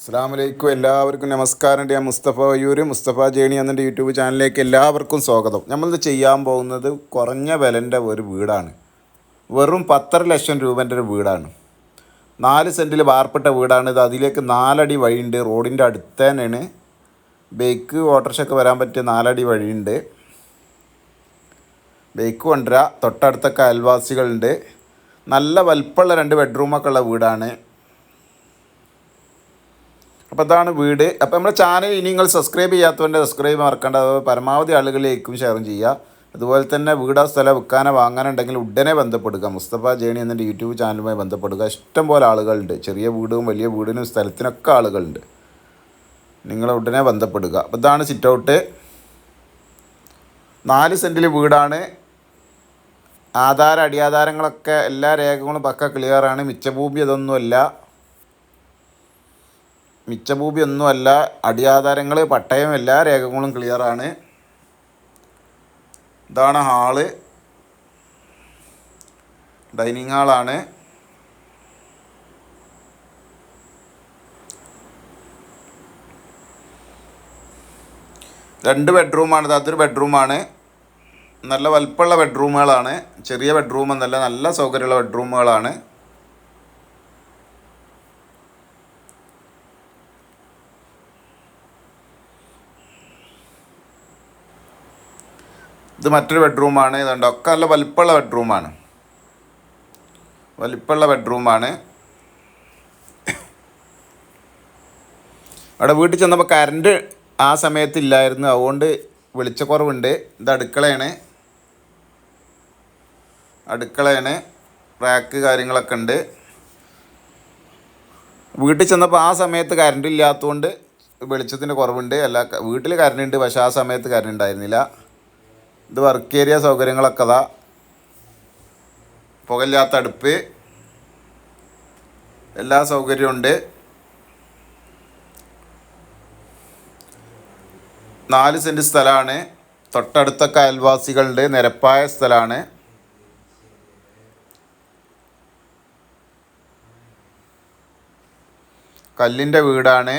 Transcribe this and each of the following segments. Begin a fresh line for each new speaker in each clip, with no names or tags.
അസ്സാം വലൈക്കും എല്ലാവർക്കും നമസ്കാരം. ഞാൻ മുസ്തഫ വയ്യൂര് മുസ്തഫ ജേണി എന്നെ യൂട്യൂബ് ചാനലിലേക്ക് എല്ലാവർക്കും സ്വാഗതം. നമ്മളിത് ചെയ്യാൻ പോകുന്നത് കുറഞ്ഞ വിലന്റെ ഒരു വീടാണ്. വെറും പത്തര ലക്ഷം രൂപന്റെ ഒരു വീടാണ്. നാല് സെന്റിൽ വാർപ്പെട്ട വീടാണ്. ഇത് അതിലേക്ക് നാലടി വഴിയുണ്ട്. റോഡിന്റെ അടുത്ത് തന്നെയാണ്. ബൈക്ക് ഓട്ടോറിക്ഷയൊക്കെ വരാൻ പറ്റിയ നാലടി വഴിയുണ്ട്. ബൈക്ക് കൊണ്ടുവരാം. തൊട്ടടുത്തൊക്കെ അയൽവാസികളുണ്ട്. നല്ല വലിപ്പമുള്ള രണ്ട് ബെഡ്റൂമൊക്കെ ഉള്ള വീടാണ്. അപ്പോൾ അതാണ് വീട്. അപ്പോൾ നമ്മുടെ ചാനൽ ഇനി നിങ്ങൾ സബ്സ്ക്രൈബ് ചെയ്യാത്തവന്റെ സബ്സ്ക്രൈബ് മറക്കേണ്ട. പരമാവധി ആളുകളിലേക്കും ഷെയർ ചെയ്യുക. അതുപോലെ തന്നെ വീടോ സ്ഥലം വിൽക്കാനോ വാങ്ങാനുണ്ടെങ്കിൽ ഉടനെ ബന്ധപ്പെടുക. മുസ്തഫ ജേണി എന്ന യൂട്യൂബ് ചാനലുമായി ബന്ധപ്പെടുക. ഇഷ്ടം പോലെ ആളുകളുണ്ട്. ചെറിയ വീടും വലിയ വീടിനും സ്ഥലത്തിനൊക്കെ ആളുകളുണ്ട്. നിങ്ങൾ ഉടനെ ബന്ധപ്പെടുക. അപ്പോൾ ഇതാണ് സിറ്റ് ഔട്ട് നാല് സെന്റിൽ വീടാണ്. ആധാര അടിയാധാരങ്ങളൊക്കെ എല്ലാ രേഖകളും പക്ക ക്ലിയറാണ് മിച്ചഭൂമി അതൊന്നുമല്ല. മിച്ചഭൂമി ഒന്നുമല്ല അടിയാധാരങ്ങൾ പട്ടയം എല്ലാ രേഖകളും ക്ലിയറാണ് ഇതാണ് ഹാൾ. ഡൈനിങ് ഹാളാണ്. രണ്ട് ബെഡ്റൂമാണ് അതൊരു ബെഡ്റൂമാണ്. നല്ല വലിപ്പമുള്ള ബെഡ്റൂമുകളാണ്. ചെറിയ ബെഡ്റൂം എന്നല്ല നല്ല സൗകര്യമുള്ള ബെഡ്റൂമുകളാണ്. ഇത് മറ്റൊരു ബെഡ്റൂമാണ് ഇതുണ്ട്. ഒക്കെ നല്ല വലിപ്പമുള്ള ബെഡ്റൂമാണ് വലിപ്പമുള്ള ബെഡ്റൂമാണ് അവിടെ വീട്ടിൽ ചെന്നപ്പോൾ കറണ്ട് ആ സമയത്ത് ഇല്ലായിരുന്നു. അതുകൊണ്ട് വെളിച്ചക്കുറവുണ്ട്. ഇത് അടുക്കളയാണ്. അടുക്കളയാണ്. റാക്ക് കാര്യങ്ങളൊക്കെ ഉണ്ട്. വീട്ടിൽ ചെന്നപ്പോൾ ആ സമയത്ത് കറണ്ട് ഇല്ലാത്തതുകൊണ്ട് വെളിച്ചത്തിന്റെ കുറവുണ്ട്. അല്ല വീട്ടിൽ കറണ്ട് ഉണ്ട്. പക്ഷേ ആ സമയത്ത് കറണ്ട് ഉണ്ടായിരുന്നില്ല. ഇത് വർക്ക് ഏരിയ സൗകര്യങ്ങളൊക്കെ അതാ പുകയില്ലാത്ത അടുപ്പ്. എല്ലാ സൗകര്യവും ഉണ്ട്. നാല് സെന്റ് സ്ഥലമാണ് തൊട്ടടുത്ത അയൽവാസികളുടെ നിരപ്പായ സ്ഥലമാണ് കല്ലിന്റെ വീടാണ്.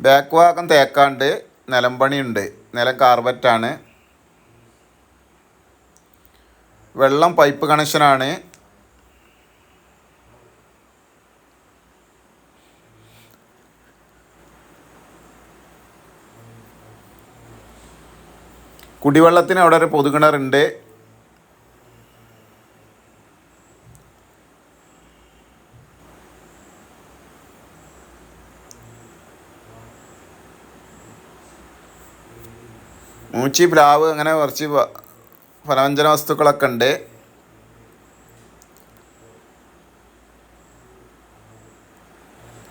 ബാക്ക് ഭാഗം തേക്കാണ്ട് നിലമ്പണിയുണ്ട് നിലം കാർബറ്റാണ് വെള്ളം പൈപ്പ് കണക്ഷനാണ് കുടിവെള്ളത്തിന് അവിടെ ഒരു പൊതുകിണറുണ്ട്. മൂച്ചി പ്ലാവ് അങ്ങനെ കുറച്ച് ഫലവ്യഞ്ജന വസ്തുക്കളൊക്കെ ഉണ്ട്.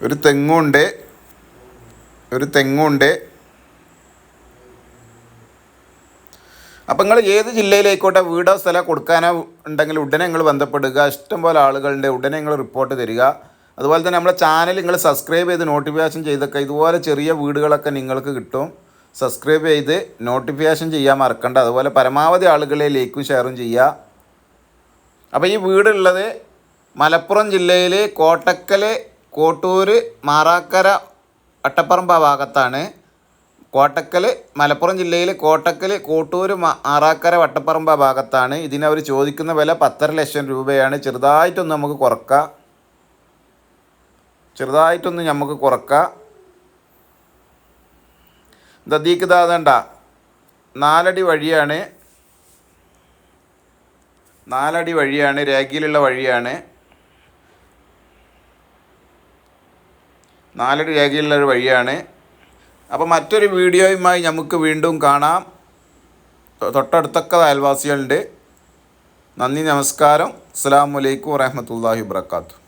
ഒരു തെങ്ങുണ്ട് ഒരു തെങ്ങുണ്ട് അപ്പം നിങ്ങൾ ഏത് ജില്ലയിലേക്കോട്ടെ വീടോ സ്ഥലം കൊടുക്കാനോ ഉണ്ടെങ്കിൽ ഉടനെ നിങ്ങൾ ബന്ധപ്പെടുക. ഇഷ്ടംപോലെ ആളുകളുടെ ഉടനെ നിങ്ങൾ റിപ്പോർട്ട് തരിക. അതുപോലെ തന്നെ നമ്മുടെ ചാനൽ നിങ്ങൾ സബ്സ്ക്രൈബ് ചെയ്ത് നോട്ടിഫിക്കേഷൻ ചെയ്തൊക്കെ ഇതുപോലെ ചെറിയ വീടുകളൊക്കെ നിങ്ങൾക്ക് കിട്ടും. സബ്സ്ക്രൈബ് ചെയ്ത് നോട്ടിഫിക്കേഷൻ ചെയ്യാൻ മറക്കണ്ട. അതുപോലെ പരമാവധി ആളുകളെ ലൈക്കും ഷെയറും ചെയ്യുക. അപ്പോൾ ഈ വീടുള്ളത് മലപ്പുറം ജില്ലയിൽ കോട്ടക്കൽ കോട്ടൂർ മാറാക്കര അട്ടപ്പറമ്പ ഭാഗത്താണ്. കോട്ടക്കൽ മലപ്പുറം ജില്ലയിൽ കോട്ടക്കൽ കോട്ടൂർ മാറാക്കര വട്ടപ്പറമ്പ് ഭാഗത്താണ്. ഇതിന് അവർ ചോദിക്കുന്ന വില പത്തര ലക്ഷം രൂപയാണ്. ചെറുതായിട്ടൊന്ന് നമുക്ക് കുറക്കാം. ചെറുതായിട്ടൊന്ന് നമുക്ക് കുറക്കാം. ദീക്ക് ദാതണ്ട നാലടി വഴിയാണ്. നാലടി വഴിയാണ്. രേഖയിലുള്ള വഴിയാണ്. നാലടി രേഖയിലുള്ള ഒരു വഴിയാണ്. അപ്പോൾ മറ്റൊരു വീഡിയോയുമായി നമുക്ക് വീണ്ടും കാണാം. തൊട്ടടുത്തൊക്കെ അയൽവാസികളുണ്ട്. നന്ദി നമസ്കാരം. അസ്സാം വലൈക്കും വാഹമത്തല്ലാഹി വാത്തു